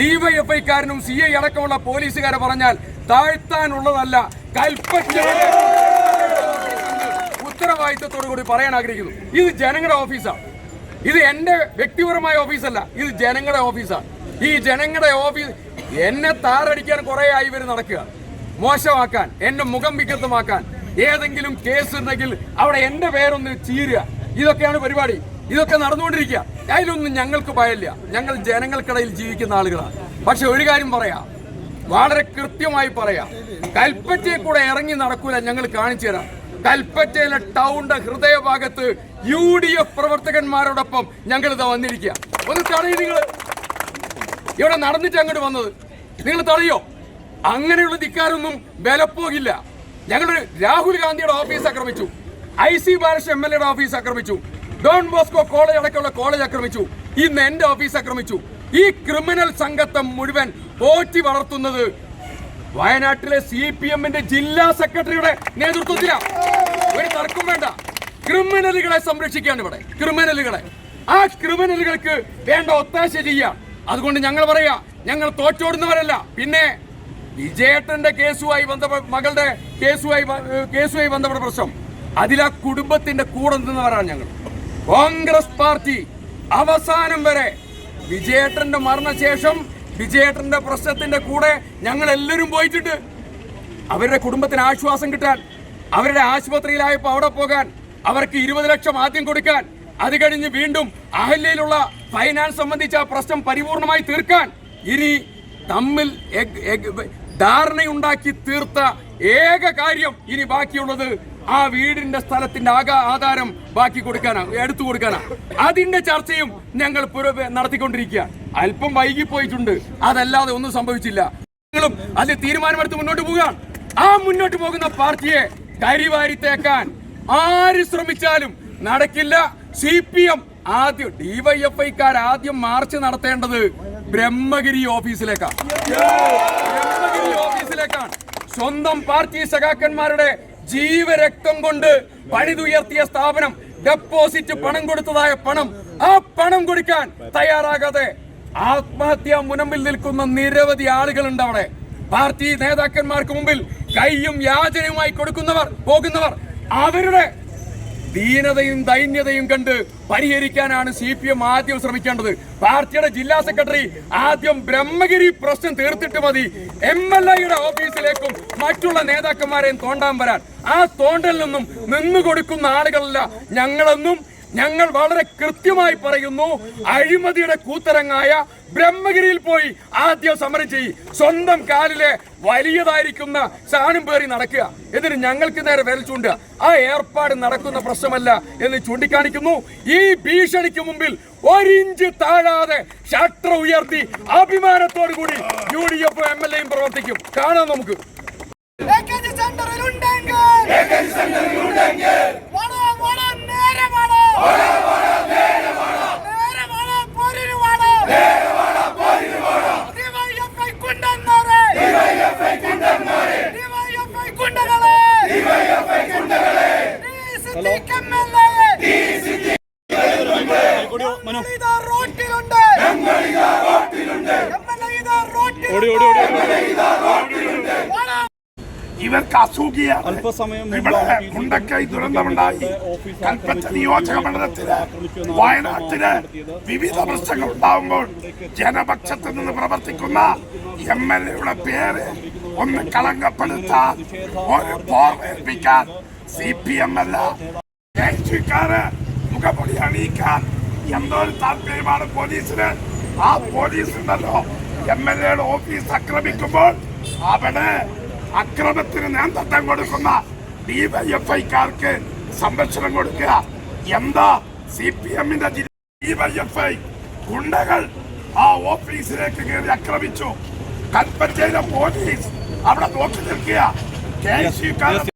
ഡിവൈഎഫ്ഐക്കാരനും C I അടക്കമുള്ള പോലീസുകാരെ പറഞ്ഞാൽ താഴ്ത്താനുള്ളതല്ല കൽപ്പറ്റ കൂടി പറയാൻ ആഗ്രഹിക്കുന്നു. ഇത് ജനങ്ങളുടെ ഓഫീസാണ് ഇത് എന്റെ വ്യക്തിപരമായ ഓഫീസല്ല ഇത് ജനങ്ങളുടെ ഓഫീസാണ് ഈ ജനങ്ങളുടെ ഓഫീസ് എന്നെ താറടിക്കാൻ കുറെ ആയി വരും നടക്കുക. മോശമാക്കാൻ എന്റെ മുഖം വികൃതമാക്കാൻ ഏതെങ്കിലും കേസ് ഉണ്ടെങ്കിൽ അവിടെ എന്റെ പേരൊന്ന് ചീരുക. ഇതൊക്കെയാണ് പരിപാടി. ഇതൊക്കെ നടന്നുകൊണ്ടിരിക്കുക. അതിലൊന്നും ഞങ്ങൾക്ക് ഭയമില്ല. ഞങ്ങൾ ജനങ്ങൾക്കിടയിൽ ജീവിക്കുന്ന ആളുകളാണ്. പക്ഷെ ഒരു കാര്യം പറയാം. വളരെ കൃത്യമായി പറയാം. കൽപ്പറ്റയെ കൂടെ ഇറങ്ങി നടക്കൂല ഞങ്ങൾ കാണിച്ചു തരാം. കൽപ്പറ്റയിലെ ടൗണിന്റെ ഹൃദയഭാഗത്ത് യു ഡി എഫ് പ്രവർത്തകന്മാരോടൊപ്പം ഞങ്ങൾ ഇതാ വന്നിരിക്കുക. ഒന്ന് തടയും നിങ്ങൾ ഇവിടെ നടന്നിട്ട് അങ്ങോട്ട് വന്നത്. നിങ്ങൾ തടയോ? അങ്ങനെയുള്ള ധിക്കാരൊന്നും വിലപ്പോകില്ല ഞങ്ങൾ രാഹുൽ ഗാന്ധിയുടെ ഓഫീസ് ആക്രമിച്ചു. I C Balakrishnan M L എയുടെ ഓഫീസ് ആക്രമിച്ചു. ഡോൺ ബോസ്കോ കോളേജ് അടക്കമുള്ള കോളേജ് ആക്രമിച്ചു. ഇന്ന് എന്റെ ഓഫീസ് ആക്രമിച്ചു. ഈ ക്രിമിനൽ സംഘത്തെ മുഴുവൻ പോറ്റി വളർത്തുന്നത് വയനാട്ടിലെ സി പി എമ്മിന്റെ ജില്ലാ സെക്രട്ടറിയുടെ നേതൃത്വത്തിലാണ് ഒരു തർക്കം വേണ്ട. ക്രിമിനലുകളെ സംരക്ഷിക്കുകയാണ് ഇവിടെ. ക്രിമിനലുകളെ. ആ ക്രിമിനലുകൾക്ക് വേണ്ട ഒത്താശ ചെയ്യുക. അതുകൊണ്ട് ഞങ്ങൾ പറയാ ഞങ്ങൾ തോറ്റോടുന്നവരല്ല. പിന്നെ വിജയേട്ടന്റെ കേസുമായി ബന്ധപ്പെട്ട മകളുടെ കേസുമായി കേസുമായി ബന്ധപ്പെട്ട പ്രശ്നം. അതിൽ ആ കുടുംബത്തിന്റെ കൂടെ നിന്നവരാണ് ഞങ്ങൾ. കോൺഗ്രസ് പാർട്ടി അവസാനം വരെ വിജയേട്ടന്റെ മരണശേഷം വിജയേട്ടന്റെ പ്രശ്നത്തിന്റെ കൂടെ ഞങ്ങൾ എല്ലാവരും പോയിട്ടുണ്ട്. അവരുടെ കുടുംബത്തിന് ആശ്വാസം കിട്ടാൻ അവരുടെ ആശുപത്രിയിലായപ്പോൾ അവിടെ പോകാൻ അവർക്ക് ഇരുപത് ലക്ഷം ആദ്യം കൊടുക്കാൻ അത് കഴിഞ്ഞ് വീണ്ടും അഹല്യയിലുള്ള ഫൈനാൻസ് സംബന്ധിച്ച പ്രശ്നം പരിപൂർണമായി തീർക്കാൻ ഇനി തമ്മിൽ ധാരണയുണ്ടാക്കി തീർത്ത ഏക കാര്യം ഇനി ബാക്കിയുള്ളത് ആ വീടിന്റെ സ്ഥലത്തിന്റെ ആകാ ആധാരം ബാക്കി കൊടുക്കാനാ എടുത്തു കൊടുക്കാനാ. അതിന്റെ ചർച്ചയും ഞങ്ങൾ നടത്തിക്കൊണ്ടിരിക്കുക. അല്പം വൈകിപ്പോയിട്ടുണ്ട് അതല്ലാതെ ഒന്നും സംഭവിച്ചില്ല. നിങ്ങളും അതിൽ തീരുമാനമെടുത്ത് മുന്നോട്ട് പോവുകയാണ്. ആ മുന്നോട്ട് പോകുന്ന പാർട്ടിയെ കരിവാരി തേക്കാൻ ആര് ശ്രമിച്ചാലും നടക്കില്ല. സി പി എം ആദ്യം ഡിവൈഎഫ്ഐക്കാർ ആദ്യം മാർച്ച് നടത്തേണ്ടത് ബ്രഹ്മഗിരി ഓഫീസിലേക്കാണ് ബ്രഹ്മഗിരി ഓഫീസിലേക്കാണ്. സ്വന്തം പാർട്ടി സഖാക്കന്മാരുടെ ജീവരക്തം കൊണ്ട് പണിതുയർത്തിയ സ്ഥാപനം ഡെപ്പോസിറ്റ് പണം കൊടുത്തതായ പണം ആ പണം കൊടുക്കാൻ തയ്യാറാകാതെ ആത്മഹത്യ മുനമ്പിൽ നിൽക്കുന്ന നിരവധി ആളുകളുണ്ട് അവിടെ. പാർട്ടി നേതാക്കന്മാർക്ക് മുമ്പിൽ കൈയും യാചനയുമായി കൊടുക്കുന്നവർ പോകുന്നവർ അവരുടെ ദീനതയും ദൈന്യതയും കണ്ട് പരിഹരിക്കാനാണ് സി പി എം ആദ്യം ശ്രമിക്കേണ്ടത്. പാർട്ടിയുടെ ജില്ലാ സെക്രട്ടറി ആദ്യം ബ്രഹ്മഗിരി പ്രശ്നം തീർത്തിട്ട് മതി. എം എൽ എയുടെ ഓഫീസിലേക്കും മറ്റുള്ള നേതാക്കന്മാരെയും തോണ്ടാൻ വരാൻ. ആ തോണ്ടലിൽ നിന്നും നിന്നു കൊടുക്കുന്ന ആളുകളല്ല ഞങ്ങളെന്നും ഞങ്ങൾ വളരെ കൃത്യമായി പറയുന്നു അഴിമതിയുടെ കൂത്തരങ്ങായ ബ്രഹ്മഗിരിയിൽ പോയി ആദ്യം സമരം ചെയ്യും. സ്വന്തം കാലിലെ വലിയതായിരിക്കുന്ന സാണും പേറി നടക്കുക. എന്നിട്ട് ഞങ്ങൾക്ക് നേരെ വിരൽ ചൂണ്ടുക ആ ഏർപ്പാട് നടക്കുന്ന പ്രശ്നമല്ല എന്ന് ചൂണ്ടിക്കാണിക്കുന്നു. ഈ ഭീഷണിക്ക് മുമ്പിൽ ഒരിഞ്ച് താഴാതെ ഷട്ടർ ഉയർത്തി അഭിമാനത്തോടു കൂടി U D F M L എയും പ്രവർത്തിക്കും. കാണാം നമുക്ക്. ഇവർക്ക് അസൂഖിയാണ് അല്പസമയം ഇവിടെ. മുണ്ടക്കൈ ദുരന്തമുണ്ടായി. കൽപ്പറ്റ നിയോജക മണ്ഡലത്തിൽ വയനാട്ടിൽ വിവിധ പ്രശ്നങ്ങൾ ഉണ്ടാവുമ്പോൾ ജനപക്ഷത്ത് നിന്ന് പ്രവർത്തിക്കുന്ന എം എൽ എയുടെ പേര് ഒന്ന് കളങ്കപ്പെടുത്താൻ ഒരു പോർവേൽപ്പിക്കാൻ സി പി എം അല്ല. ദേശീയക്കാര് മുഖപൊടി അണിയിക്കാൻ എന്തോ ഒരു താല്പര്യമാണ് പോലീസിന്. ആ പോലീസ് ഉണ്ടല്ലോ. എം എൽ എയുടെ ഓഫീസ് ആക്രമിക്കുമ്പോൾ അവിടെ അക്രമത്തിന് നേതൃത്വം കൊടുക്കുന്ന ഡിവൈഎഫ്ഐക്കാർക്ക് സംരക്ഷണം കൊടുക്കുക. എന്താ സി പി എമ്മിന്റെ ഡിവൈഎഫ്ഐ ഗുണ്ടകൾ ആ ഓഫീസിലേക്ക് കയറി ആക്രമിച്ചു. കൽപ്പറ്റയിലെ പോലീസ് അവിടെ നോക്കി നിൽക്കുക. കെ